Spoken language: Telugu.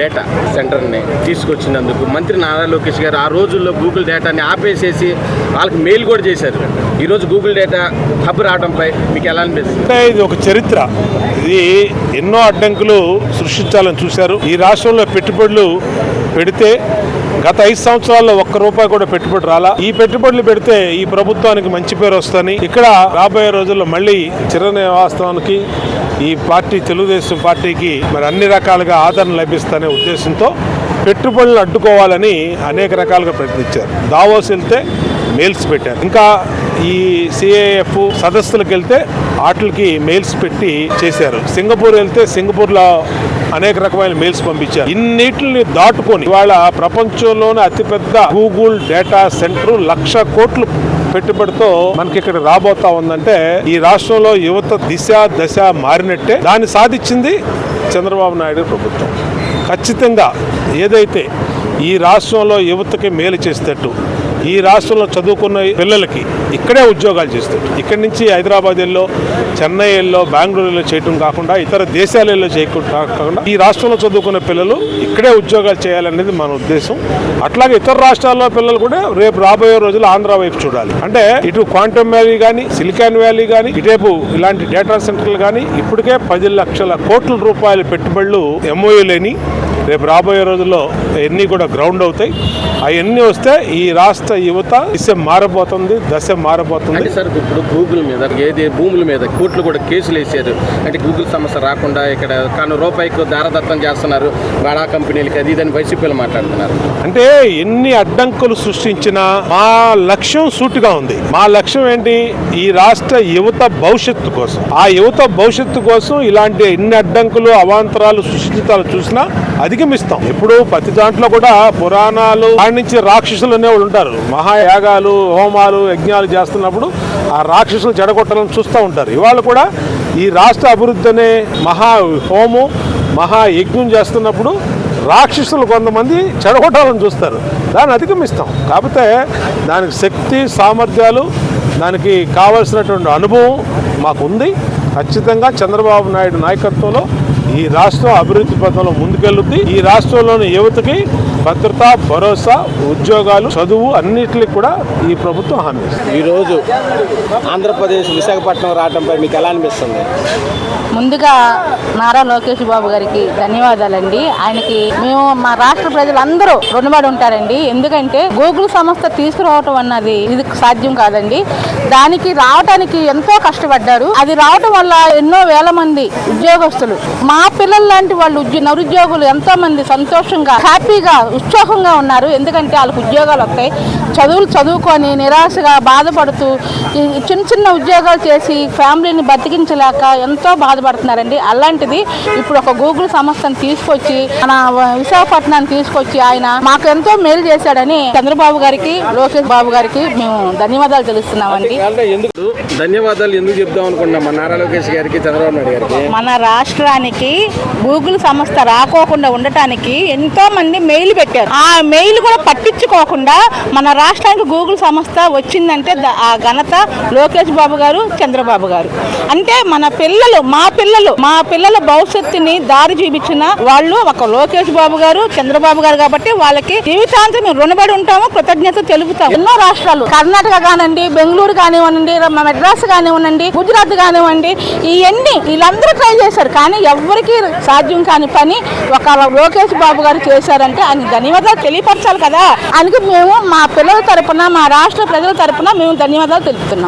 డేటా సెంటర్ని తీసుకొచ్చినందుకు మంత్రి నారా లోకేష్ గారు ఆ రోజుల్లో గూగుల్ డేటాని ఆపేసేసి వాళ్ళకి మెయిల్ కూడా చేశారు. ఈరోజు గూగుల్ డేటా హబ్ రావడంపై మీకు ఎలా అనిపిస్తుంది? అంటే ఇది ఒక చరిత్ర. ఇది ఎన్నో అడ్డంకులు సృష్టించాలని చూశారు. ఈ రాష్ట్రంలో పెట్టుబడులు పెడితే గత ఐదు సంవత్సరాల్లో ఒక్క రూపాయి కూడా పెట్టుబడి రాలా. ఈ పెట్టుబడులు పెడితే ఈ ప్రభుత్వానికి మంచి పేరు వస్తుంది ఇక్కడ రాబోయే రోజుల్లో మళ్ళీ చిరనివాసానికి ఈ పార్టీ తెలుగుదేశం పార్టీకి మరి అన్ని రకాలుగా ఆదరణ లభిస్తనే ఉద్దేశంతో పెట్టుబడులను అడ్డుకోవాలని అనేక రకాలుగా ప్రయత్నించారు. దావోస్ వెళ్తే మెయిల్స్ పెట్టారు. ఇంకా ఈ సిఏఎఫ్ సదస్సులకు వెళ్తే వాటికి మెయిల్స్ పెట్టి చేశారు. సింగపూర్ వెళ్తే సింగపూర్లో అనేక రకమైన మెయిల్స్ పంపించారు. ఇన్నిటిని దాటుకొని ఇవాళ ప్రపంచంలోనే అతిపెద్ద గూగుల్ డేటా సెంటర్ లక్ష కోట్లు పెట్టుబడితో మనకి ఇక్కడ రాబోతా ఉందంటే ఈ రాష్ట్రంలో యువత దిశ దశ మారినట్టే దాన్ని సాధించింది చంద్రబాబు నాయుడు ప్రభుత్వం. ఖచ్చితంగా ఏదైతే ఈ రాష్ట్రంలో యువతకి మేలు చేసేటట్టు ఈ రాష్ట్రంలో చదువుకున్న పిల్లలకి ఇక్కడే ఉద్యోగాలు చేస్తారు. ఇక్కడి నుంచి హైదరాబాద్ వెళ్ళో చెన్నై వెళ్ళో బెంగళూరులో చేయటం కాకుండా ఇతర దేశాలలో చేయకుండా కాకుండా ఈ రాష్ట్రంలో చదువుకున్న పిల్లలు ఇక్కడే ఉద్యోగాలు చేయాలనేది మన ఉద్దేశం. అట్లాగే ఇతర రాష్ట్రాల్లో పిల్లలు కూడా రేపు రాబోయే రోజులు ఆంధ్ర వైపు చూడాలి. అంటే ఇటు క్వాంటమ్ వ్యాలీ కానీ సిలికాన్ వ్యాలీ కానీ ఇటేపు ఇలాంటి డేటా సెంటర్లు కానీ ఇప్పటికే పది లక్షల కోట్ల రూపాయల పెట్టుబడులు ఎంఓయూ లేని రేపు రాబోయే రోజుల్లో ఎన్ని కూడా గ్రౌండ్ అవుతాయి. అవన్నీ వస్తే ఈ రాష్ట్ర యువత దిశ మారబోతుంది దశ మారబోతుంది. సార్ ఇప్పుడు గూగుల్ మీద ఏది భూముల మీద కోర్టులు కూడా కేసులు వేసారు అంటే గూగుల్ సమస్య రాకుండా ఇక్కడ కానీ రూపాయికి దారదత్తం చేస్తున్నారు. బడా కంపెనీలకి అది ఇదని వైసీపీలు మాట్లాడుతున్నారు. అంటే ఎన్ని అడ్డంకులు సృష్టించినా మా లక్ష్యం సూటిగా ఉంది. మా లక్ష్యం ఏంటి? ఈ రాష్ట్ర యువత భవిష్యత్తు కోసం. ఆ యువత భవిష్యత్తు కోసం ఇలాంటి ఎన్ని అడ్డంకులు అవాంతరాలు సృష్టించాలు చూసినా అధిగమిస్తాం. ఇప్పుడు ప్రతి దాంట్లో కూడా పురాణాలు నుంచి రాక్షసులు అనేవాళ్ళు ఉంటారు. మహాయాగాలు హోమాలు యజ్ఞాలు చేస్తున్నప్పుడు ఆ రాక్షసులు చెడగొట్టాలని చూస్తూ ఉంటారు. ఇవాళ కూడా ఈ రాష్ట్ర అభివృద్ధి అనే మహా హోమం మహా యజ్ఞం చేస్తున్నప్పుడు రాక్షసులు కొంతమంది చెడగొట్టాలని చూస్తారు. దాన్ని అధిగమిస్తాం. కాకపోతే దానికి శక్తి సామర్థ్యాలు దానికి కావలసినటువంటి అనుభవం మాకుంది. ఖచ్చితంగా చంద్రబాబు నాయుడు నాయకత్వంలో ఈ రాష్ట్రం అభివృద్ధి పథంలో ముందుకెళ్తుంది. ఈ రాష్ట్రంలోని యువతకి భద్రత భరోసా ఉద్యోగాలు చదువు అన్నిటికీ కూడా ఈ ప్రభుత్వం హామీ ఇస్తుంది. ఈరోజు ఆంధ్రప్రదేశ్ విశాఖపట్నం రావడంపై మీకు ఎలా అనిపిస్తుంది? ముందుగా నారా లోకేష్ బాబు గారికి ధన్యవాదాలండి. ఆయనకి మేము మా రాష్ట్ర ప్రజలందరూ రుణపడి ఉంటారండి. ఎందుకంటే గూగుల్ సంస్థ తీసుకురావటం అన్నది ఇది సాధ్యం కాదండి. దానికి రావటానికి ఎంతో కష్టపడ్డారు. అది రావటం వల్ల ఎన్నో వేల మంది ఉద్యోగస్తులు. మా పిల్లల లాంటి వాళ్ళు నిరుద్యోగులు ఎంతో మంది సంతోషంగా హ్యాపీగా ఉత్సాహంగా ఉన్నారు. ఎందుకంటే వాళ్ళకి ఉద్యోగాలు వస్తాయి. చదువులు చదువుకొని నిరాశగా బాధపడుతూ చిన్న చిన్న ఉద్యోగాలు చేసి ఫ్యామిలీని బతికించలేక ఎంతో బాధపడుతున్నారండి. అలాంటిది ఇప్పుడు ఒక గూగుల్ సంస్థను తీసుకొచ్చి మన విశాఖపట్నాన్ని తీసుకొచ్చి ఆయన మాకు ఎంతో మేలు చేశాడని చంద్రబాబు గారికి లోకేష్ బాబు గారికి మేము ధన్యవాదాలు తెలుస్తున్నామండి. అంటే ఎందుకు ధన్యవాదాలు ఎందుకు చెప్దాం అనుకున్నాం మా నారా లోకేష్ గారికి చంద్రబాబు నాయుడు గారికి. మన రాష్ట్రానికి గూగుల్ సంస్థ రాకోకుండా ఉండటానికి ఎంతో మంది మెయిల్ పెట్టారు. ఆ మెయిల్ కూడా పట్టించుకోకుండా మన రాష్ట్రానికి గూగుల్ సంస్థ వచ్చిందంటే ఆ ఘనత లోకేష్ బాబు గారు చంద్రబాబు గారు. అంటే మన పిల్లలు మా పిల్లలు మా పిల్లల భవిష్యత్తుని దారి చూపించిన వాళ్ళు ఒక లోకేష్ బాబు గారు చంద్రబాబు గారు కాబట్టి వాళ్ళకి జీవితాంతం రుణబడి రుణపడి ఉంటాము కృతజ్ఞత తెలుపుతాము. ఎన్నో రాష్ట్రాలు కర్ణాటక కానివ్వండి బెంగళూరు కానివ్వండి ర- మెడ్రాస్ కానివ్వండి గుజరాత్ కానివ్వండి ఇవన్నీ వీళ్ళందరూ ట్రై చేశారు. కానీ ఎవ్వరికీ సాధ్యం కాని పని ఒక లోకేష్ బాబు గారు చేశారంటే ఆయన ధన్యవాదాలు తెలియపరచాలి కదా. అందుకే మేము మా పిల్లల తరపున మా రాష్ట్ర ప్రజల తరపున మేము ధన్యవాదాలు తెలుపుతున్నాం.